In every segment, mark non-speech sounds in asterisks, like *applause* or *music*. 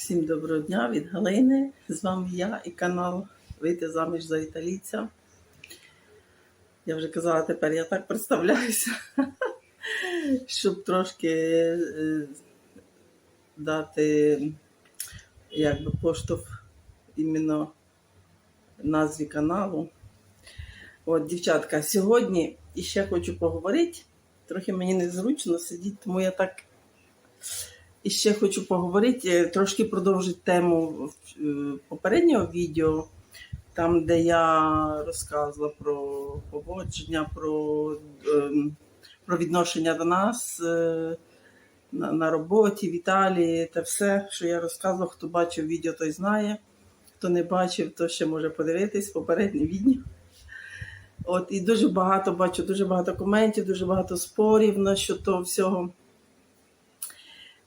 Всім доброго дня від Галини. З вами я і канал Вийти заміж за італійця. Я вже казала, тепер я так представляюся, *laughs* щоб трошки е, дати якби поштовх іменно назві каналу. От, дівчатка, сьогодні іще хочу поговорити. Трохи мені незручно сидіти, тому я так і ще хочу поговорити, е, трошки продовжити тему е, попереднього відео, там, де я розказувала про поводження, про, ем, про відношення до нас е, на, на роботі в Італії та все, що я розказувала. Хто бачив відео, той знає. Хто не бачив, то ще може подивитись попереднє відео. От, і дуже багато бачу, дуже багато коментів, дуже багато спорів на що того всього.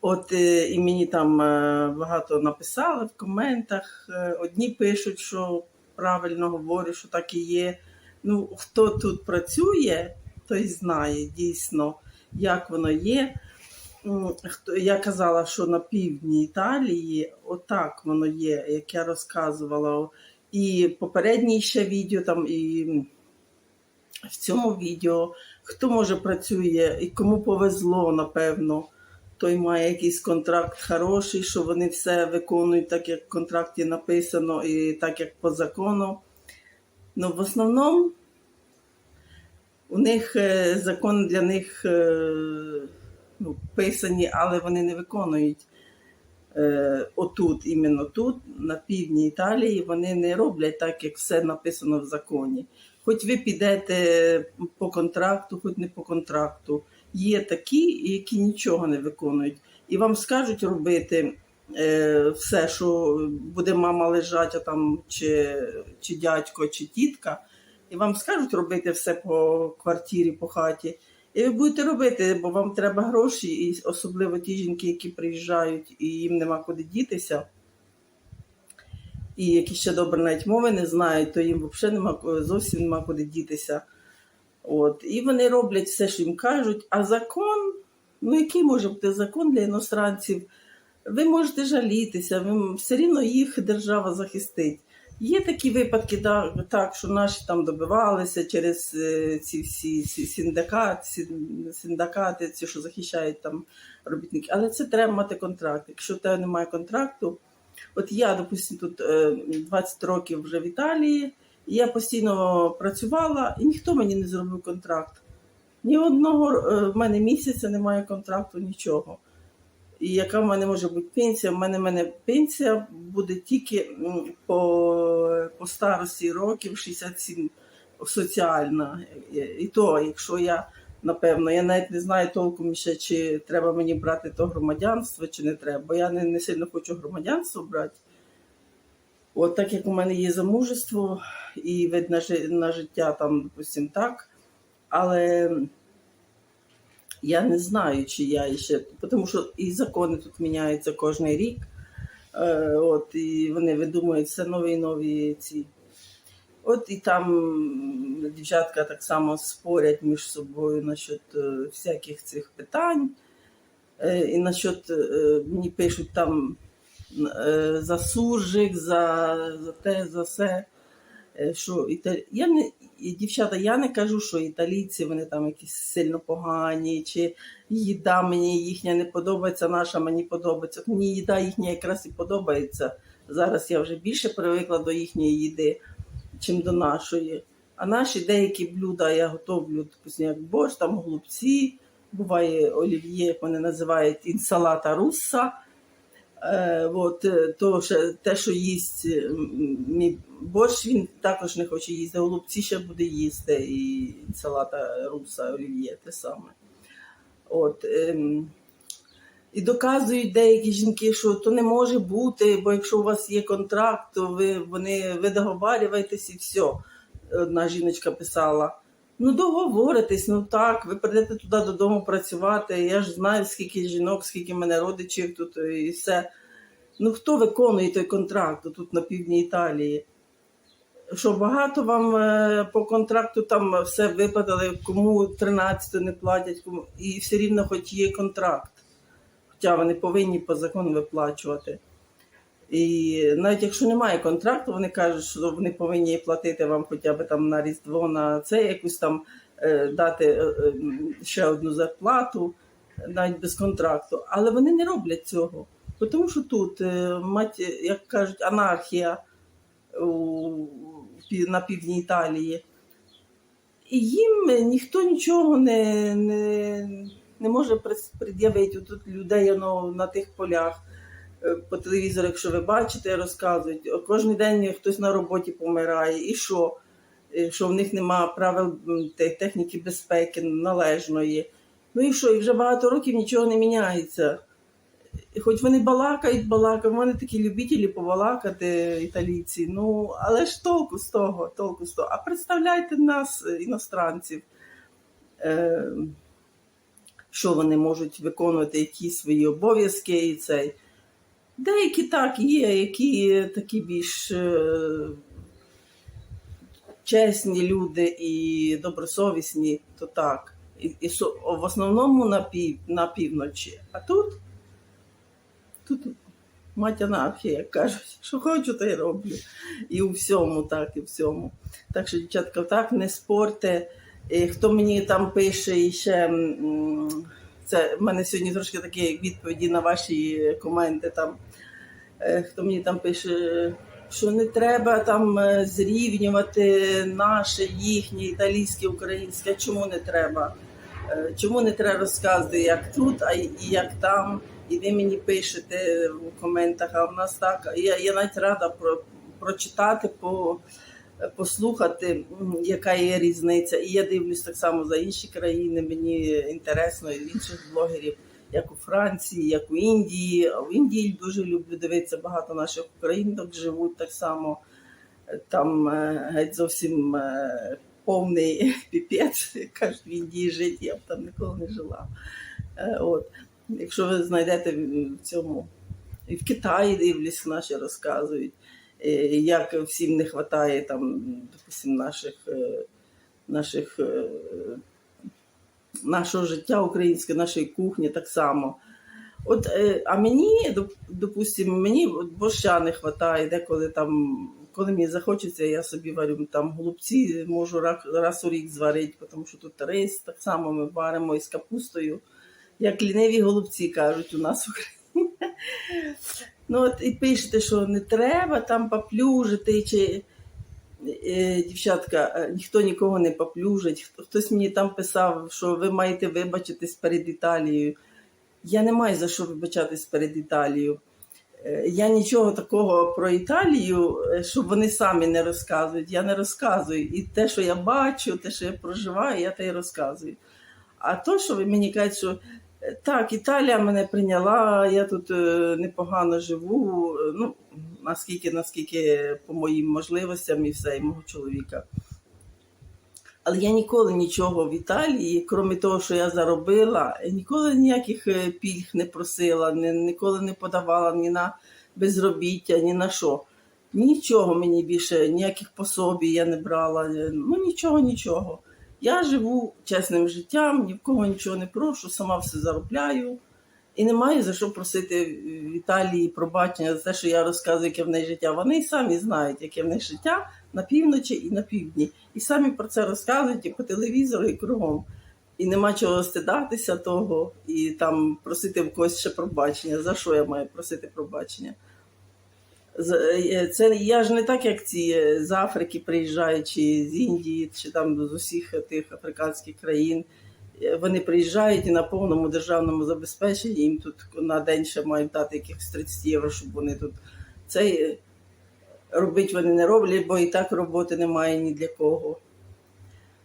От е, і мені там е, багато написали в коментах. Е, Одні пишуть, що правильно говорю, що так і є. Ну, хто тут працює, той знає дійсно, як воно є. Я казала, що на півдні Італії отак воно є, як я розказувала. І попереднє ще відео там, і в цьому відео, хто може працює і кому повезло, напевно той має якийсь контракт хороший, що вони все виконують так, як в контракті написано, і так, як по закону. Ну, в основному у них е, закон для них е, ну, писані, але вони не виконують. Е, Отут, іменно тут, на півдні Італії, вони не роблять так, як все написано в законі. Хоч ви підете по контракту, хоч не по контракту є такі, які нічого не виконують. І вам скажуть робити е, все, що буде мама лежати, там, чи, чи дядько, чи тітка, і вам скажуть робити все по квартирі, по хаті. І ви будете робити, бо вам треба гроші, і особливо ті жінки, які приїжджають і їм нема куди дітися. І які ще добре навіть мови не знають, то їм взагалі нема, зовсім нема куди дітися. От. І вони роблять все, що їм кажуть. А закон, ну який може бути закон для іностранців? Ви можете жалітися, ви, все рівно їх держава захистить. Є такі випадки, да, так, що наші там добивалися через е, ці всі ці синдикати, син- синдикати, ці, що захищають там робітники. Але це треба мати контракт. Якщо тебе немає контракту, от я, допустимо, тут е, 20 років вже в Італії, я постійно працювала, і ніхто мені не зробив контракт. Ні одного е, в мене місяця немає контракту, нічого. І яка в мене може бути пенсія? В мене, мене пенсія буде тільки по, по старості років 67 соціальна. І то, якщо я, напевно, я навіть не знаю толком ще, чи треба мені брати то громадянство, чи не треба. Бо я не, не сильно хочу громадянство брати. От так як у мене є замужество і вид на, на життя там, допустим, так. Але я не знаю, чи я ще, тому що і закони тут міняються кожен рік. Е, от, і вони видумують все нові і нові ці. От і там дівчатка так само спорять між собою насчет е, всяких цих питань. Е, і насчет е, мені пишуть там за суржик, за, за те, за все. Е, Що іта... я не, дівчата, я не кажу, що італійці вони там якісь сильно погані, чи їда мені їхня не подобається, наша мені подобається. Мені їда їхня якраз і подобається. Зараз я вже більше привикла до їхньої їди, чим до нашої. А наші деякі блюда я готовлю, допустим, як борщ, там голубці, буває олів'є, як вони називають інсалата русса. Е, от, е, то, ще, те, що їсть е, мій борщ, він також не хоче їсти. Голубці ще буде їсти, і салата руса, олів'є, те саме. От, ем, і доказують деякі жінки, що то не може бути, бо якщо у вас є контракт, то ви, вони, ви договарюєтесь і все. Одна жіночка писала. Ну, договоритесь, ну так, ви прийдете туди додому працювати. Я ж знаю, скільки жінок, скільки в мене родичів тут і все. Ну, хто виконує той контракт тут на півдні Італії? Що багато вам е, по контракту там все виплатили, кому 13 не платять, кому і все рівно хоч є контракт. Хоча вони повинні по закону виплачувати. І навіть якщо немає контракту, вони кажуть, що вони повинні платити вам хоча б там на Різдво, на це якусь там е, дати е, е, ще одну зарплату, навіть без контракту. Але вони не роблять цього. Тому що тут, мать, як кажуть, анархія у, на півдні Італії. І їм ніхто нічого не, не, не може пред'явити. Тут людей воно, на тих полях по телевізору, якщо ви бачите, розказують. Кожен день хтось на роботі помирає. І що? Е, Що в них немає правил техніки безпеки належної. Ну і що? І вже багато років нічого не міняється. Хоч вони балакають, балакають, в мене такі любителі побалакати італійці. Ну, але ж толку з того, толку з того. А представляйте нас, е, іностранців, е, що вони можуть виконувати якісь свої обов'язки і цей. Деякі так є, які такі більш е, чесні люди і добросовісні, то так. І, і в основному на, пів, на півночі. А тут, тут мать анархія, як кажуть, що хочу, то й роблю. І у всьому, так, і у всьому. Так що, дівчатка, так, не спорте. І хто мені там пише і ще. Це в мене сьогодні трошки такі відповіді на ваші коменти. Там, Е, хто мені там пише, що не треба там е, зрівнювати наше, їхнє, італійське, українське. Чому не треба? Е, Чому не треба розказувати, як тут, а і як там? І ви мені пишете в коментах, а в нас так. Я, я навіть рада про, прочитати, по, послухати, яка є різниця. І я дивлюсь так само за інші країни. Мені інтересно і в інших блогерів, як у Франції, як у Індії. А в Індії дуже люблю дивитися. Багато наших українок живуть так само. Там е, геть зовсім е, повний *laughs* піпець, кажуть, в Індії жити, я б там ніколи не жила. Е, От. Якщо ви знайдете в цьому, і в Китаї дивлюсь, наші розказують, як всім не вистачає там, допустим, наших, е, наших, е, нашого життя українське, нашої кухні так само. От, е, а мені, доп- допустимо, мені борща не вистачає, деколи там, коли мені захочеться, я собі варю там голубці, можу раз, раз у рік зварити, тому що тут рис, так само ми варимо із капустою, як ліниві голубці кажуть у нас в Україні. Ну от і пишете, що не треба там поплюжити, чи е, дівчатка, е, ніхто нікого не поплюжить. Хтось мені там писав, що ви маєте вибачитись перед Італією. Я не маю за що вибачатись перед Італією. Е, Я нічого такого про Італію, щоб вони самі не розказують. Я не розказую. І те, що я бачу, те, що я проживаю, я те й розказую. А то, що ви мені кажете, що так, Італія мене прийняла, я тут е, непогано живу. е, Ну, наскільки, наскільки по моїм можливостям і все, і мого чоловіка. Але я ніколи нічого в Італії, крім того, що я заробила, ніколи ніяких е, пільг не просила, ні, ніколи не подавала ні на безробіття, ні на що. Нічого мені більше, ніяких пособій я не брала. Ну нічого, нічого. Я живу чесним життям, ні в кого нічого не прошу, сама все заробляю. І немає за що просити в Італії пробачення за те, що я розказую, яке в неї життя. Вони самі знають, яке в них життя на півночі і на півдні. І самі про це розказують і по телевізору, і кругом. І нема чого стидатися того, і там просити в когось ще пробачення. За що я маю просити пробачення? Е, Це я ж не так, як ці е, з Африки приїжджають, з Індії, чи там з усіх тих африканських країн. Е, Вони приїжджають і на повному державному забезпеченні їм тут на день ще мають дати якихось 30 євро, щоб вони тут цей робити вони не роблять, бо і так роботи немає ні для кого.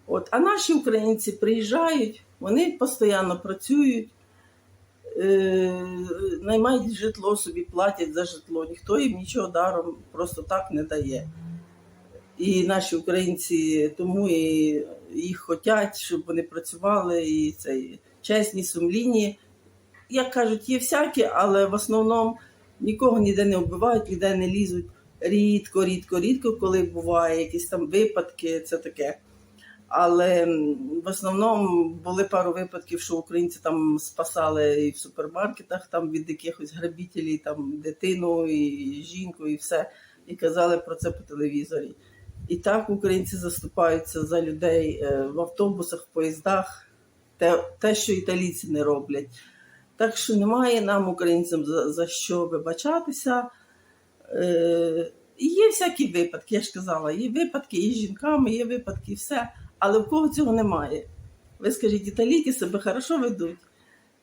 От, а наші українці приїжджають, вони постійно працюють, наймають житло собі, платять за житло. Ніхто їм нічого даром просто так не дає. І наші українці тому і їх хочуть, щоб вони працювали, і це чесні, сумлінні. Як кажуть, є всякі, але в основному нікого ніде не вбивають, ніде не лізуть. Рідко, рідко, рідко, коли буває якісь там випадки, це таке. Але в основному були пару випадків, що українці там спасали і в супермаркетах там від якихось грабителів, там дитину і жінку, і все, і казали про це по телевізорі. І так українці заступаються за людей е, в автобусах, в поїздах, те, те, що італійці не роблять. Так що немає нам, українцям, за, за що вибачатися. Е, є всякі випадки, я ж казала, є випадки і з жінками, є випадки, і все. Але в кого цього немає? Ви скажіть, італійці себе хорошо ведуть.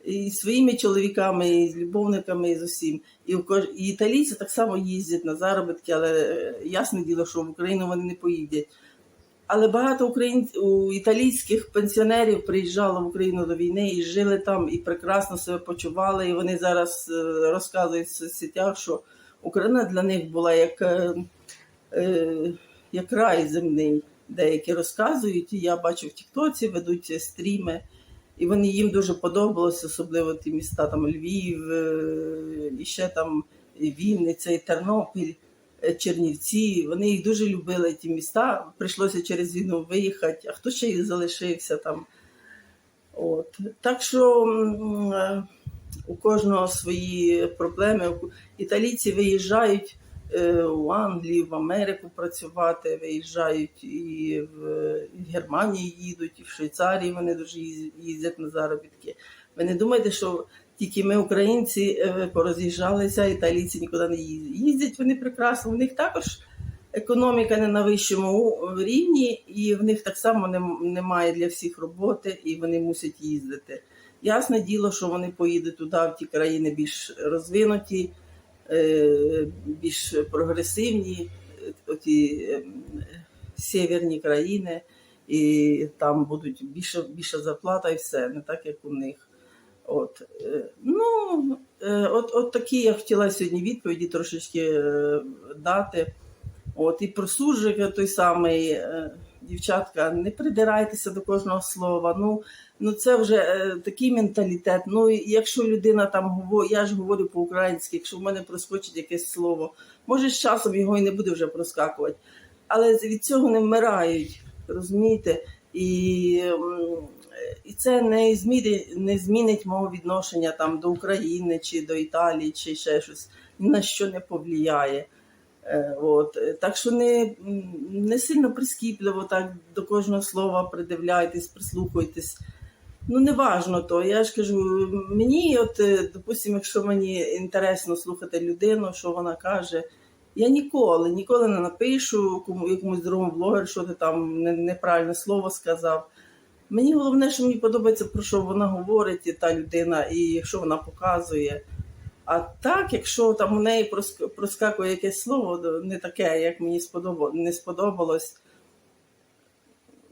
І своїми чоловіками, і з любовниками, і з усім. І, в і італійці так само їздять на заробітки, але е, ясне діло, що в Україну вони не поїдять. Але багато україн... у італійських пенсіонерів приїжджало в Україну до війни і жили там, і прекрасно себе почували. І вони зараз е, розказують в соцсетях, що Україна для них була як, е, як рай земний. Деякі розказують, і я бачу в Тіктоці, ведуть стріми, і вони їм дуже подобалося, особливо ті міста там Львів, е, і ще там Вінниця, і Тернопіль, е, Чернівці. Вони їх дуже любили, ті міста. Прийшлося через війну виїхати, а хто ще й залишився там. От. Так що е, у кожного свої проблеми. Італійці виїжджають е, у Англію, в Америку працювати, виїжджають і в, Германії їдуть, і в Швейцарії вони дуже їздять на заробітки. Ви не думайте, що тільки ми, українці, е, пороз'їжджалися, італійці нікуди не їздять. Їздять вони прекрасно. У них також економіка не на вищому рівні, і в них так само немає для всіх роботи, і вони мусять їздити. Ясне діло, що вони поїдуть туди, в ті країни більш розвинуті, більш прогресивні, е, оті ем, северні країни, і там будуть більше, більша зарплата і все, не так як у них. От, е, ну, е, от, от такі я хотіла сьогодні відповіді трошечки е, дати. От, і про суржик той самий, е, дівчатка, не придирайтеся до кожного слова. Ну, ну це вже е, такий менталітет. Ну, якщо людина там говорить, я ж говорю по-українськи, якщо в мене проскочить якесь слово, може з часом його і не буде вже проскакувати. Але від цього не вмирають, розумієте? І, і це не змінить, не змінить мого відношення там до України чи до Італії, чи ще щось, на що не повлияє. Е, От. Так що не, не сильно прискіпливо так до кожного слова придивляйтесь, прислухайтесь. Ну, не важно то. Я ж кажу, мені, от, е, допустимо, якщо мені інтересно слухати людину, що вона каже, я ніколи, ніколи не напишу кому, якомусь другому блогеру, що ти там неправильне слово сказав. Мені головне, що мені подобається, про що вона говорить, і та людина, і що вона показує. А так, якщо там у неї проскакує якесь слово, не таке, як мені сподобалось, не сподобалось,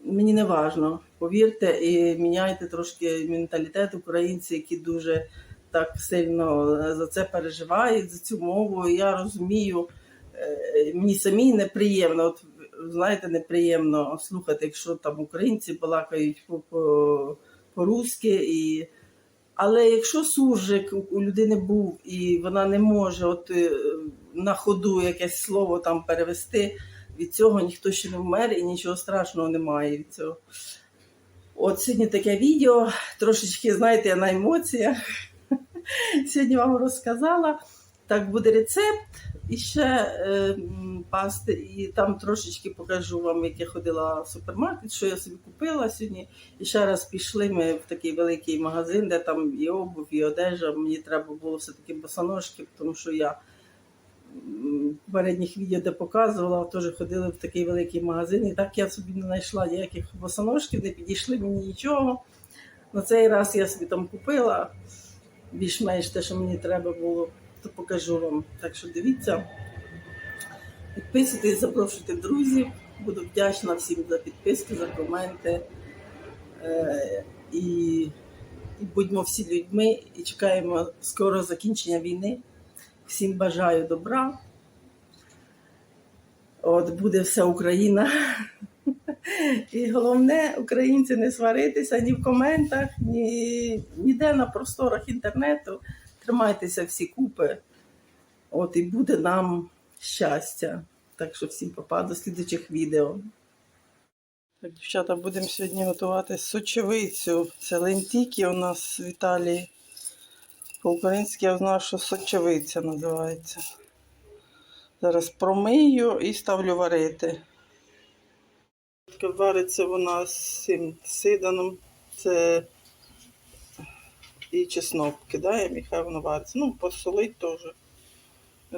мені не важно. Повірте, і міняйте трошки менталітет українців, які дуже так сильно за це переживають, за цю мову. Я розумію, е, мені самій неприємно. От знаєте, неприємно слухати, якщо там українці балакають по- по- по-русски і. Але якщо суржик у- людини був і вона не може от е, на ходу якесь слово там перевести, від цього ніхто ще не вмер і нічого страшного немає від цього. От сьогодні таке відео, трошечки, знаєте, я на емоціях. *laughs* Сьогодні вам розказала. Так буде рецепт і ще е, пасти, і там трошечки покажу вам, як я ходила в супермаркет, що я собі купила сьогодні. І ще раз пішли ми в такий великий магазин, де там і обув, і одежа. Мені треба було все-таки босоножки, тому що я в попередніх відео, де показувала, теж ходили в такий великий магазин. І так я собі не знайшла ніяких босоножків, не підійшли мені нічого. На цей раз я собі там купила більш-менш те, що мені треба було, то покажу вам. Так що дивіться. Підписуйтесь, запрошуйте друзів. Буду вдячна всім за підписки, за коменти. Е, і, і будьмо всі людьми і чекаємо скоро закінчення війни. Всім бажаю добра. От буде вся Україна. І головне, українці, не сваритися ні в коментах, ні ніде на просторах інтернету. Тримайтеся всі купи. От і буде нам щастя. Так що всім попа до слідучих відео. Так, дівчата, будемо сьогодні готувати сочевицю. Це лентіки у нас в Італії. По-українськи я знаю, що сочевиця називається. Зараз промию і ставлю варити. Вариться вона з цим сиданом. Це і чеснок кидаємо, і хай воно вариться. Ну, посолить теж.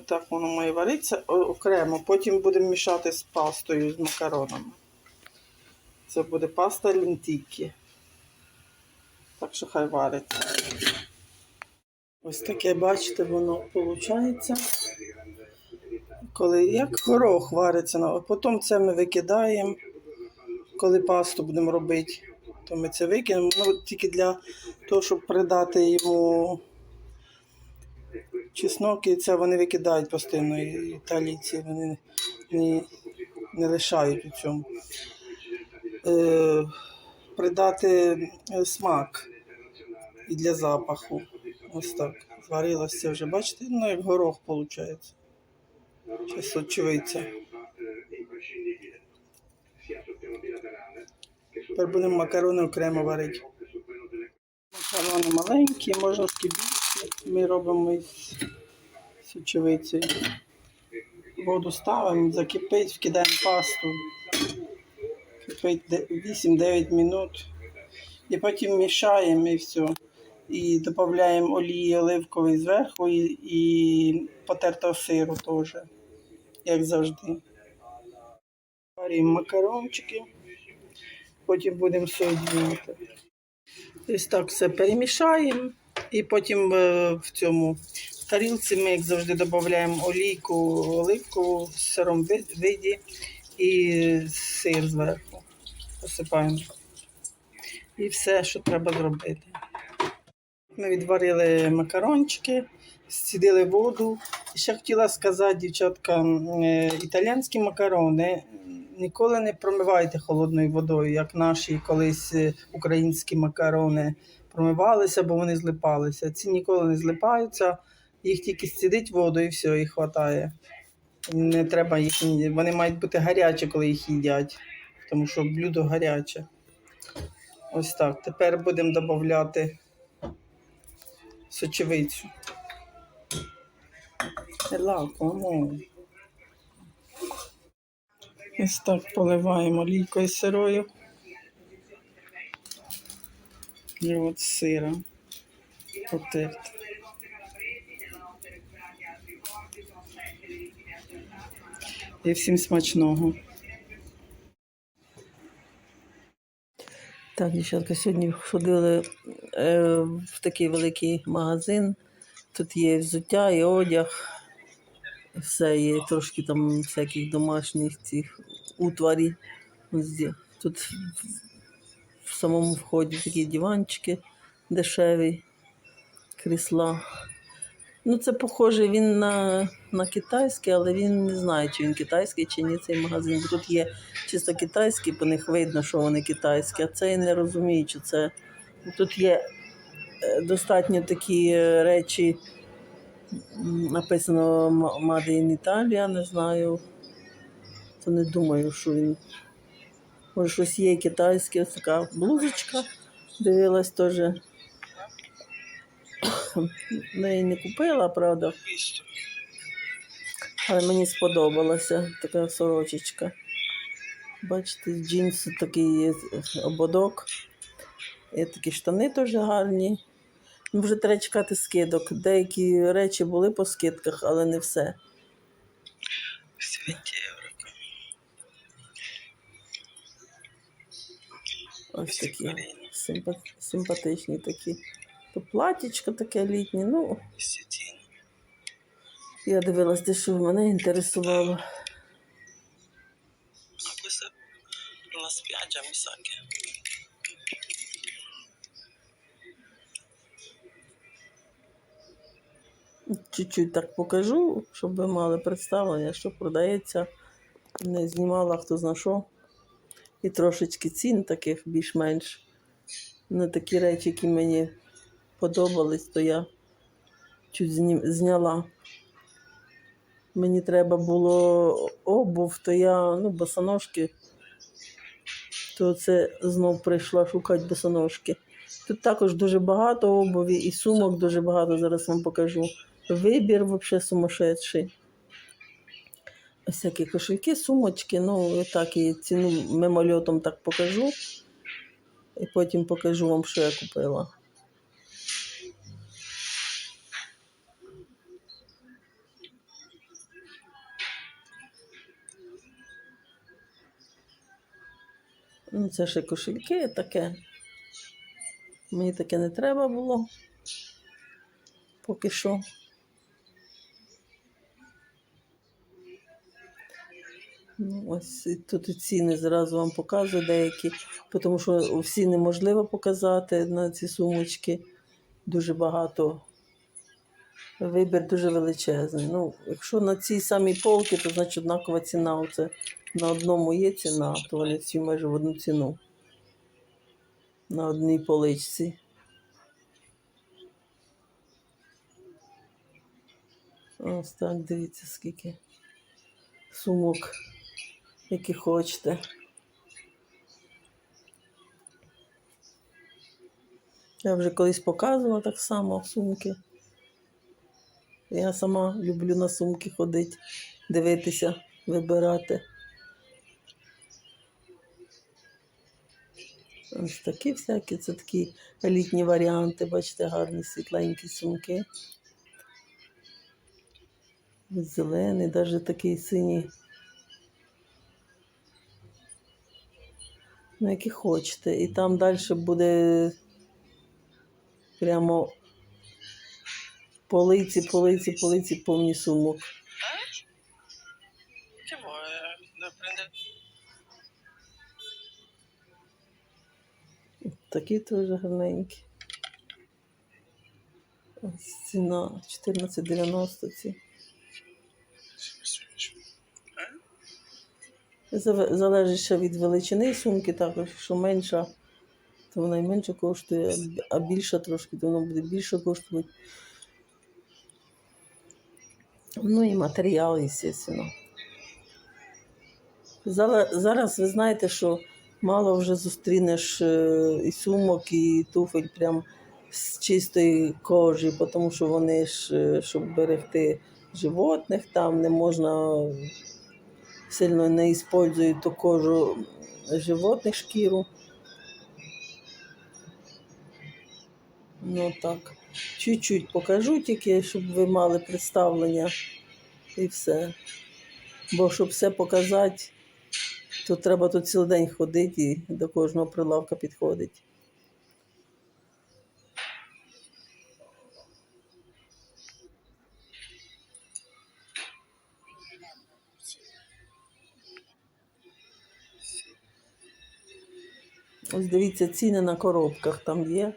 Так воно має варитися окремо. Потім будемо мішати з пастою, з макаронами. Це буде паста лінтікі. Так що хай вариться. Ось таке, бачите, воно виходить. Коли як горох вариться, ну, а потім це ми викидаємо. Коли пасту будемо робити, то ми це викинемо. Ну, тільки для того, щоб придати йому чеснок, і це вони викидають постійно. І італійці вони не, не лишають у цьому. Е, придати е, смак і для запаху. Ось так. Зварилося вже, бачите, ну як горох виходить. Чи сочевиця. Тепер будемо макарони окремо варити. Макарони маленькі, можна скибіці. Ми робимо із сочевицею. Воду ставимо, закипить, вкидаємо пасту. Кипить 8-9 минут. І потім мішаємо і все. І додаємо олії оливкової зверху і, і потертого сиру теж, як завжди. Варюємо макарончики, потім будемо соєднювати. Ось так все перемішаємо. І потім е, в цьому тарілці ми, як завжди, додаємо олійку оливкову з сиром виді і сир зверху. Посипаємо. І все, що треба зробити. Ми відварили макарончики, зцідили воду. Ще хотіла сказати, дівчатка, е, італійські макарони ніколи не промивайте холодною водою, як наші колись е, українські макарони промивалися, бо вони злипалися. Ці ніколи не злипаються, їх тільки зцідить воду і все, їх вистачає. Не треба їх, вони мають бути гарячі, коли їх їдять, тому що блюдо гаряче. Ось так. Тепер будемо додати сочевицю. Ела, кому? Ось так поливаємо олійкою сирою. І от сира потерти. І всім смачного. Так, дівчатка, сьогодні ходили е, в такий великий магазин. Тут є взуття, і одяг, все є трошки там всяких домашніх цих утварів. Тут в- самому вході такі диванчики дешеві, крісла. Ну, це похоже він на, на китайський, але він не знає, чи він китайський, чи ні цей магазин. Бо тут є чисто китайські, по них видно, що вони китайські, а цей не розумію, чи це. Тут є е, достатньо такі е, речі, написано «М- Made in Italia, не знаю. То не думаю, що він. Може, щось є китайське, ось така блузочка. Дивилась теж. *coughs* Неї не купила, правда. Але мені сподобалася така сорочечка. Бачите, з такий ободок. І такі штани теж гарні. Вже треба чекати скидок. Деякі речі були по скидках, але не все. 20 євро. Ось такі симпа- симпатичні такі. То платічко таке літнє. Ну, я дивилась, те, що мене інтересувало. Чуть-чуть так покажу, щоб ви мали представлення, що продається. Не знімала хто зна що. І трошечки цін таких більш-менш. На такі речі, які мені подобались, то я чуть зняла. Мені треба було обув, то я, ну, босоножки то це знов прийшла шукати босоножки. Тут також дуже багато обуві і сумок дуже багато. Зараз вам покажу. Вибір взагалі сумасшедший. Такі кошельки, сумочки. Ну, так і ціну мимольотом так покажу. І потім покажу вам, що я купила. Ну, це ще кошельки таке. Мені таке не треба було. Поки що. Ось тут ціни зразу вам показую деякі, тому що всі неможливо показати на ці сумочки. Дуже багато. Вибір дуже величезний. Ну, якщо на цій самій полці, то значить однакова ціна. Оце на одному є ціна, то вони всі майже в одну ціну. На одній поличці. Ось так, дивіться, скільки сумок, які хочете. Я вже колись показувала так само сумки. Я сама люблю на сумки ходити, дивитися, вибирати. Ось такі всякі, це такі елітні варіанти, бачите, гарні світленькі сумки. Зелений, навіть такий синій. Ну, які хочете. І там далі буде прямо полиці, полиці, полиці, повні сумок. Такі теж гарненькі. Ось ціна 14,90 ці. Залежить ще від величини сумки, також, якщо менша, то вона і менше коштує, а більша трошки, то вона буде більше коштувати. Ну і матеріал, звісно. Зараз ви знаєте, що мало вже зустрінеш е, і сумок, і туфель прям з чистої кожі, тому що вони ж, е, щоб берегти животних, там не можна сильно не використовують ту кожу животних шкіру. Ну так. Чуть-чуть покажу тільки, щоб ви мали представлення і все. Бо щоб все показати, то треба тут цілий день ходити і до кожного прилавка підходить. Ось дивіться, ціни на коробках там є.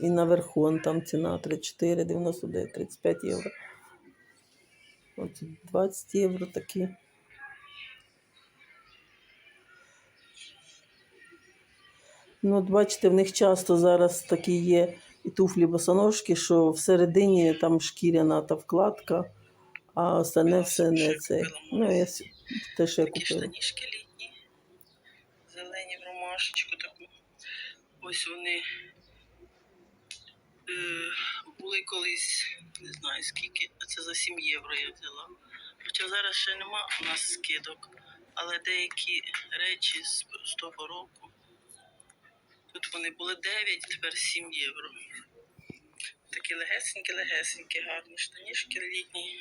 І наверху он там ціна 34, 99, 35 євро. От 20 євро такі. Ну, от бачите, в них часто зараз такі є і туфлі босоножки, що всередині там шкіряна та вкладка, а остальне все не це. Ну, я те, що я купила. штанішки літні. Зелені в ромашечку таку. Ось вони е, були колись, не знаю скільки, а це за 7 євро я взяла. Хоча зараз ще нема у нас скидок, але деякі речі з, з того року. Тут вони були 9, тепер 7 євро. Такі легесенькі-легесенькі, гарні штанішки літні.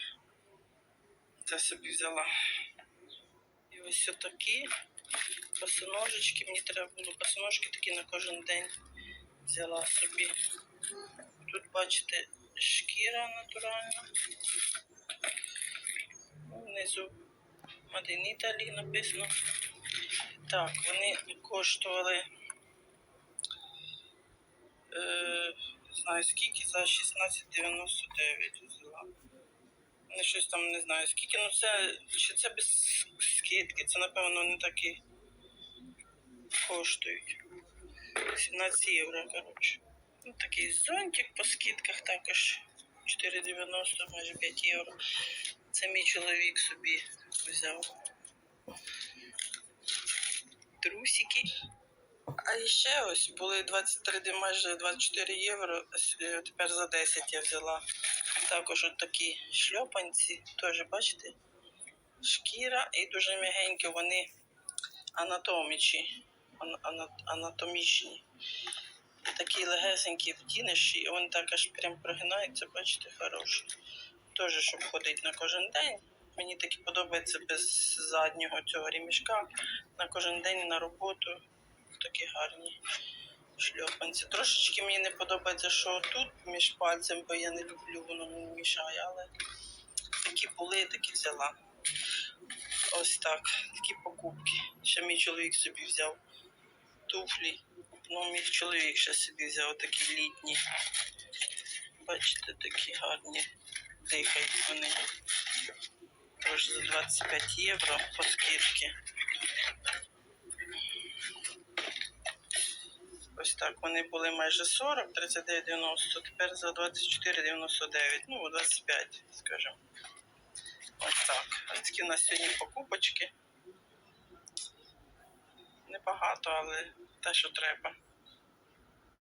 Це собі взяла. І ось отакі босоножечки. Мені треба було босоножки такі на кожен день взяла собі. Тут бачите шкіра натуральна. Ну, Внизу Made in написано. Так, вони коштували. Е, не знаю скільки, за 16,99 взяла. Не щось там не знаю скільки, ну це чи це без скидки, це напевно не такі коштують. 17 євро, коротше. Ну, такий зонтик по скидках також 4,90, майже 5 євро. Це мій чоловік собі взяв. Трусики. А ще ось були 23, де майже 24 євро, е, тепер за 10 я взяла. Також от такі шльопанці, теж бачите, шкіра і дуже м'ягенькі, вони анатомічі, ана- ана- анатомічні. Такі легесенькі втіниші, і вони так аж прям прогинаються, бачите, хороші. Теж, щоб ходити на кожен день. Мені такі подобається без заднього цього ремішка. На кожен день на роботу. Такі гарні шльопанці. Трошечки мені не подобається, що тут між пальцем, бо я не люблю, воно мені мішає, але такі були, такі взяла. Ось так, такі покупки. Ще мій чоловік собі взяв туфлі. Ну, мій чоловік ще собі взяв такі літні. Бачите, такі гарні. Дихають вони. Тож за 25 євро по скидці. Ось так. Вони були майже 40, 39,90, тепер за 24,99. Ну, 25, скажімо. Ось так. Ось такі у нас сьогодні покупочки. Небагато, але те, що треба.